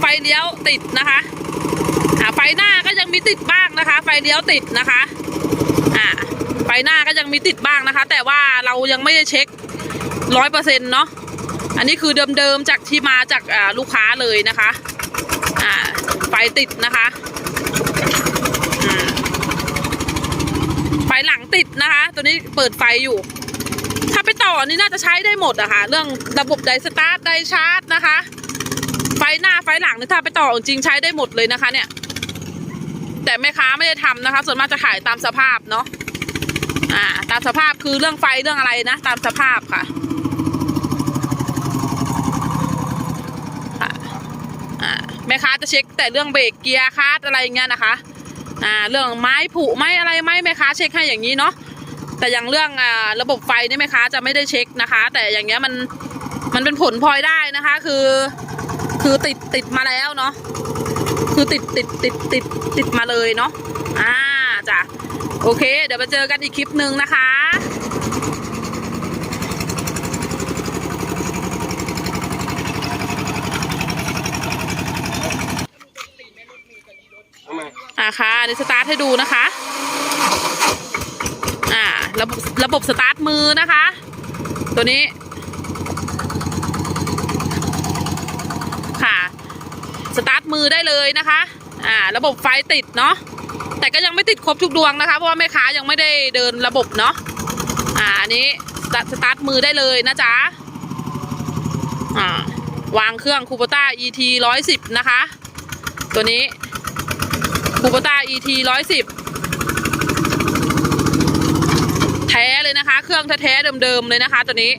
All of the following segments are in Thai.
ไฟเดียวติดนะคะอ่าไฟหน้าก็ยังมีติดบ้างนะคะ ไฟเลี้ยวติดนะคะอ่าไฟหน้าก็ยังมีติดบ้างนะคะ แต่ว่าเรายังไม่ได้เช็คร้อยเปอร์เซ็นต์เนาะอันนี้คือเดิมๆจากที่มาจากอ่าลูกค้าเลยนะคะอ่าไฟติดนะคะไฟหลังติดนะคะ ตัวนี้เปิดไฟอยู่ ถ้าไปต่อนี่น่าจะใช้ได้หมดอะค่ะ เรื่องระบบไดสตาร์ทไดชาร์จนะคะ หน้าไฟหลังนี่ถ้าไปต่อจริงใช้ได้หมดเลยนะคะ เนี่ย แต่แม่ค้าไม่ได้ทำนะคะ ส่วนมากจะขายตามสภาพเนาะอ่า ตามสภาพคือเรื่องไฟเรื่องอะไรนะตามสภาพค่ะแม่ค้าจะเช็คแต่เรื่องเบรกเกียร์คาดอะไรอย่างเงี้ยนะคะ อ่า เรื่องไม้ผุไม้อะไรไม้แม่ค้าเช็คให้อย่างนี้เนาะ แต่อย่างเรื่องอ่าระบบไฟนี่แม่ค้าจะไม่ได้เช็คนะคะ แต่อย่างเงี้ยมันมันเป็นผลพลอยได้นะคะ คือ คือติดติดมาแล้วเนาะคือติดติดติดติดติดมาเลยเนาะอ่าจ้ะโอเค เดี๋ยวมาเจอกันอีกคลิปหนึ่งนะคะอ่าค่ะเดี๋ยวสตาร์ทให้ดูนะคะ อ่า ระบบระบบสตาร์ทมือนะคะ ตัวนี้ ค่ะ สตาร์ทมือได้เลยนะคะ อ่า ระบบไฟติดเนาะ แต่ก็ยังไม่ติดครบทุกดวงนะคะ เพราะว่าแม่ค้ายังไม่ได้เดินระบบเนาะ อ่าอันนี้สตาร์ทสตาร์ทมือได้เลยนะจ๊ะ อ่า วางเครื่องคูปต้า ET ร้อยสิบนะคะ ตัวนี้คูปต้า ET ร้อยสิบแท้เลยนะคะ เครื่องแท้ๆเดิมๆเลยนะคะ ตัวนี้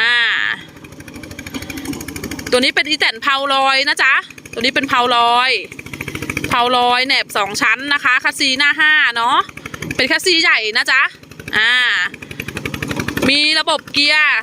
อ่าตัวนี้เป็นอีแตนเพาลอยนะจ๊ะ ตัวนี้เป็นเพาลอยเพาลอยแหนบสองชั้นนะคะคัสซีหน้าห้าเนาะเป็นคัสซีใหญ่นะจ๊ะอ่า มีระบบเกียร์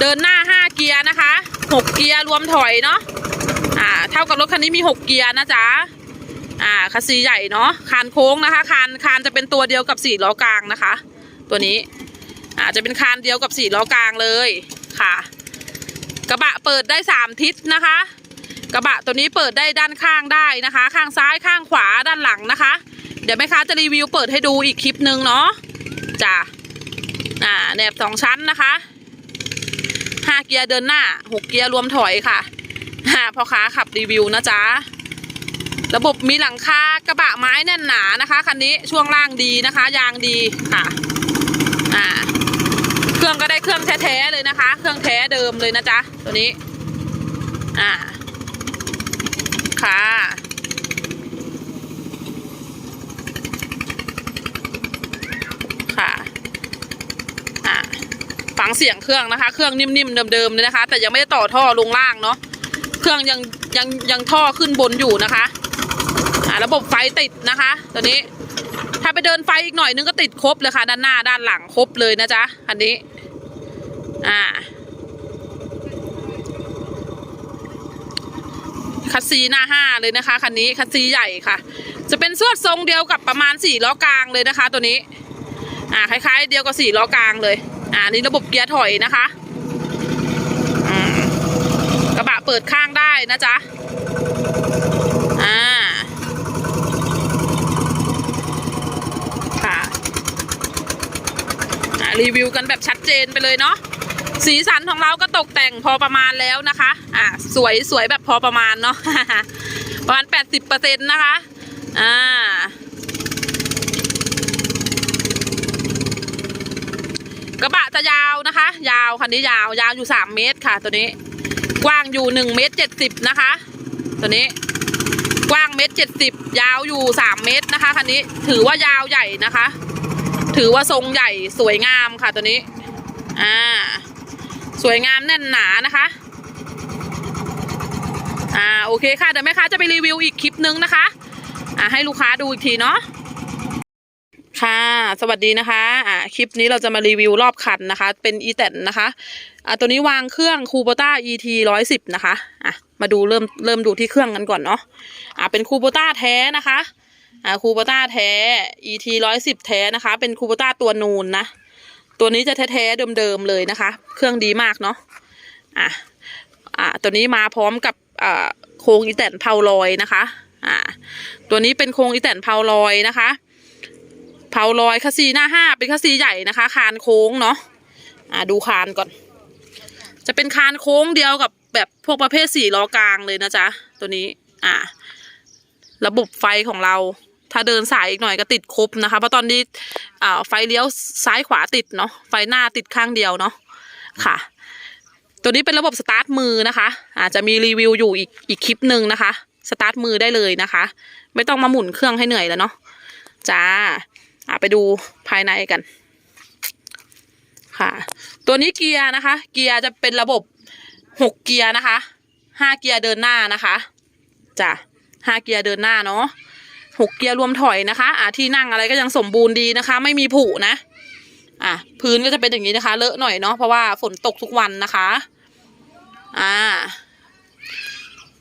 เดินหน้าห้าเกียร์นะคะหกเกียร์รวมถอยเนาะอ่าเท่ากับรถคันนี้มีหกเกียร์นะจ๊ะอ่าคัสซีใหญ่เนาะคานโค้งนะคะคานคานจะเป็นตัวเดียวกับสี่ล้อกลางนะคะ ตัวนี้อ่าจะเป็นคานเดียวกับสี่ล้อกลางเลยค่ะ กระบะเปิดได้สามทิศนะคะ กระบะตัวนี้เปิดได้ด้านข้างได้นะคะ ข้างซ้ายข้างขวาด้านหลังนะคะ เดี๋ยวแม่ค้าจะรีวิวเปิดให้ดูอีกคลิปหนึ่งเนาะจ้ะอ่าแหนบสองชั้นนะคะห้าเกียร์เดินหน้าหกเกียร์รวมถอยค่ะฮ่าพ่อค้าขับรีวิวนะจ๊ะระบบมีหลังคากระบะไม้แน่นหนานะคะคันนี้ช่วงล่างดีนะคะ ยางดีค่ะอ่าเครื่องก็ได้เครื่องแท้ๆเลยนะคะ เครื่องแท้เดิมเลยนะจ๊ะตัวนี้ อ่า ค่ะ ค่ะ อ่าฟังเสียงเครื่องนะคะ เครื่องนิ่มๆเดิมๆเลยนะคะ แต่ยังไม่ได้ต่อท่อลงล่างเนาะ เครื่องยังยังยังท่อขึ้นบนอยู่นะคะ อ่าระบบไฟติดนะคะ ตัวนี้ ถ้าไปเดินไฟอีกหน่อยนึงก็ติดครบเลยค่ะ ด้านหน้าด้านหลังครบเลยนะจ๊ะ อันนี้ อ่า คัสซีหน้าห้าเลยนะคะคันนี้คัสซีใหญ่ค่ะ จะเป็นสวดทรงเดียวกับประมาณสี่ล้อกลางเลยนะคะ ตัวนี้ อ่าคล้ายๆ เดียวกับสี่ล้อกลางเลย อ่านี่ระบบเกียร์ถอยนะคะกระบะเปิดข้างได้นะจ๊ะอ่าค่ะรีวิวกันแบบชัดเจนไปเลยเนาะ สีสันของเราก็ตกแต่งพอประมาณแล้วนะคะ อะสวยสวยแบบพอประมาณเนาะประมาณแปดสิบเปอร์เซ็นต์นะคะ อ่า กระบะจะยาวนะคะ ยาวคันนี้ยาวยาวอยู่สามเมตรค่ะ ตัวนี้ กว้างอยู่หนึ่งเมตรเจ็ดสิบนะคะ ตัวนี้กว้างเมตรเจ็ดสิบยาวอยู่สามเมตรนะคะคันนี้ถือว่ายาวใหญ่นะคะ ถือว่าทรงใหญ่สวยงามค่ะตัวนี้ อ่า สวยงามแน่นหนานะคะ อ่าโอเคค่ะเดี๋ยวแม่ค้าจะไปรีวิวอีกคลิปนึงนะคะ อ่าให้ลูกค้าดูอีกทีเนาะค่ะ สวัสดีนะคะ อ่าคลิปนี้เราจะมารีวิวรอบคันนะคะ เป็นอีแตนนะคะ อ่าตัวนี้วางเครื่องคูโบต้า ET ร้อยสิบนะคะ อะมาดูเริ่มเริ่มดูที่เครื่องกันก่อนเนาะ อ่าเป็นคูโบต้าแท้นะคะ อ่าคูโบต้าแท้ ET ร้อยสิบแท้นะคะ เป็นคูโบต้าตัวนูนนะ ตัวนี้จะแท้ๆเดิมๆเลยนะคะ เครื่องดีมากเนาะอะอ่าตัวนี้มาพร้อมกับอ่าโครงอีแตนเพาลอยนะคะอ่าตัวนี้เป็นโครงอีแตนเพาลอยนะคะเพาลอยคัสซีหน้าห้าเป็นคัสซีใหญ่นะคะ คานโค้งเนาะอ่าดูคานก่อน จะเป็นคานโค้งเดียวกับแบบพวกประเภทสี่ล้อกลางเลยนะจ๊ะตัวนี้อ่าระบบไฟของเรา ถ้าเดินสายอีกหน่อยก็ติดครบนะคะ เพราะตอนนี้ไฟเลี้ยวซ้ายขวาติดเนาะ ไฟหน้าติดข้างเดียวเนาะ ค่ะ ตัวนี้เป็นระบบสตาร์ทมือนะคะ อาจจะมีรีวิวอยู่อีกอีกคลิปหนึ่งนะคะ สตาร์ทมือได้เลยนะคะ ไม่ต้องมาหมุนเครื่องให้เหนื่อยแล้วเนาะ จ้าอะไปดูภายในกัน ค่ะ ตัวนี้เกียร์นะคะ เกียร์จะเป็นระบบหกเกียร์นะคะห้าเกียร์เดินหน้านะคะจ้ะห้าเกียร์เดินหน้าเนาะ หกเกียร์รวมถอยนะคะอะที่นั่งอะไรก็ยังสมบูรณ์ดีนะคะ ไม่มีผุนะอะพื้นก็จะเป็นอย่างนี้นะคะ เลอะหน่อยเนาะเพราะว่าฝนตกทุกวันนะคะอ่า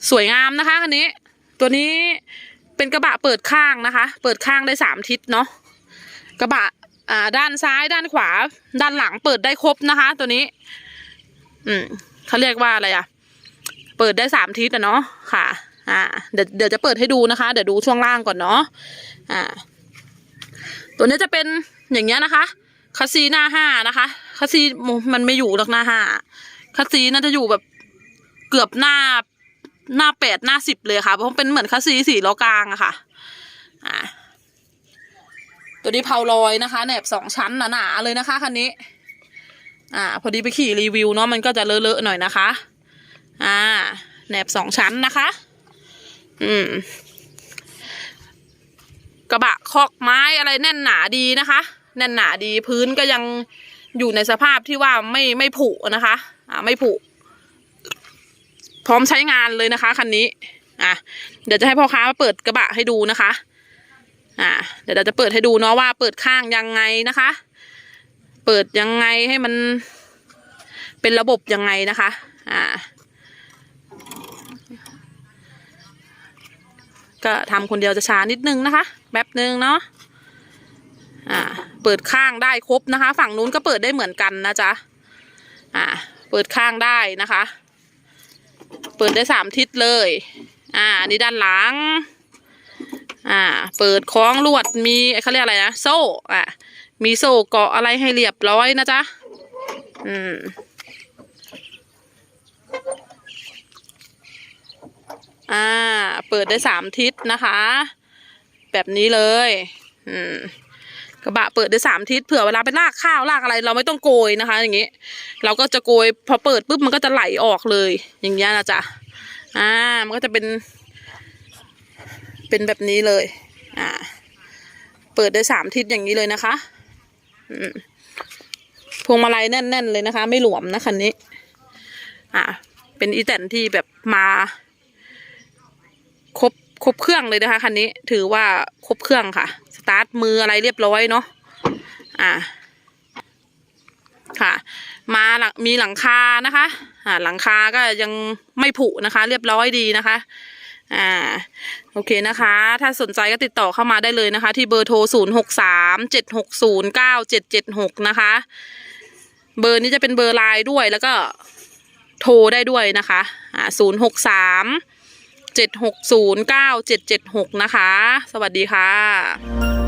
สวยงามนะคะคันนี้ ตัวนี้เป็นกระบะเปิดข้างนะคะ เปิดข้างได้สามทิศเนาะกระบะอ่าด้านซ้ายด้านขวา ด้านหลังเปิดได้ครบนะคะ ตัวนี้ อืมเขาเรียกว่าอะไรอะเปิดได้สามทิศอะเนาะค่ะ อ่าเดี๋ยวเดี๋ยวจะเปิดให้ดูนะคะ เดี๋ยวดูช่วงล่างก่อนเนาะอ่า ตัวนี้จะเป็นอย่างเงี้ยนะคะคัสซีหน้าห้านะคะคัสซีมันไม่อยู่หรอกหน้าห้าคัสซีน่าจะอยู่แบบเกือบหน้าหน้าแปดหน้าสิบเลยค่ะ เพราะมันเป็นเหมือนคัสซีสี่ล้อกลางอะค่ะ อ่าตัวนี้เพาลอยนะคะแหนบสองชั้นหนาๆเลยนะคะคันนี้ อ่า พอดีไปขี่รีวิวเนาะมันก็จะเลอะๆหน่อยนะคะ อ่าแหนบสองชั้นนะคะ อืม กระบะคอกไม้อะไรแน่นหนาดีนะคะ แน่นหนาดีพื้นก็ยังอยู่ในสภาพที่ว่าไม่ไม่ผุนะคะ อ่า ไม่ผุ พร้อมใช้งานเลยนะคะคันนี้ อะ เดี๋ยวจะให้พ่อค้ามาเปิดกระบะให้ดูนะคะ อ่า เดี๋ยวเราจะเปิดให้ดูเนาะว่าเปิดข้างยังไงนะคะ เปิดยังไงให้มันเป็นระบบยังไงนะคะ อ่า ก็ทำคนเดียวจะช้านิดนึงนะคะแป๊บนึงเนาะอ่าเปิดข้างได้ครบนะคะ ฝั่งนู้นก็เปิดได้เหมือนกันนะจ๊ะอ่าเปิดข้างได้นะคะ เปิดได้สามทิศเลย อ่านนี่ด้านหลังอ่า เปิดคล้องลวดมีเขาเรียกอะไรนะโซ่อ่ามีโซ่เกาะอะไรให้เรียบร้อยนะจ๊ะอืม อ่า เปิดได้สามทิศนะคะ แบบนี้เลย อืมกระบะเปิดได้สามทิศเผื่อเวลาไปลากข้าวลากอะไร เราไม่ต้องโกยนะคะ อย่างงี้ เราก็จะโกยพอเปิดปุ๊บมันก็จะไหลออกเลย อย่างเงี้ยนะจ๊ะอ่า มันก็จะเป็น เป็นแบบนี้เลย อ่า เปิดได้สามทิศอย่างนี้เลยนะคะอืมพวงมาลัยแน่น ๆ เลยนะคะ ไม่หลวมนะคันนี้ อ่า เป็นอีแตนที่แบบมา ครบครบเครื่องเลยนะคะคันนี้ถือว่าครบเครื่องค่ะ สตาร์ทมืออะไรเรียบร้อยเนาะอ่าค่ะ มาหลังมีหลังคานะคะอ่าหลังคาก็ยังไม่ผุนะคะ เรียบร้อยดีนะคะอ่าโอเคนะคะ ถ้าสนใจก็ติดต่อเข้ามาได้เลยนะคะ ที่เบอร์โทร 0 6 3 7 6 0 9 7 7 6 นะคะ เบอร์นี้จะเป็นเบอร์ไลน์ด้วยแล้วก็โทรได้ด้วยนะคะอ่า0 6 3 7 6 0 9 7 7 6 นะคะ สวัสดีค่ะ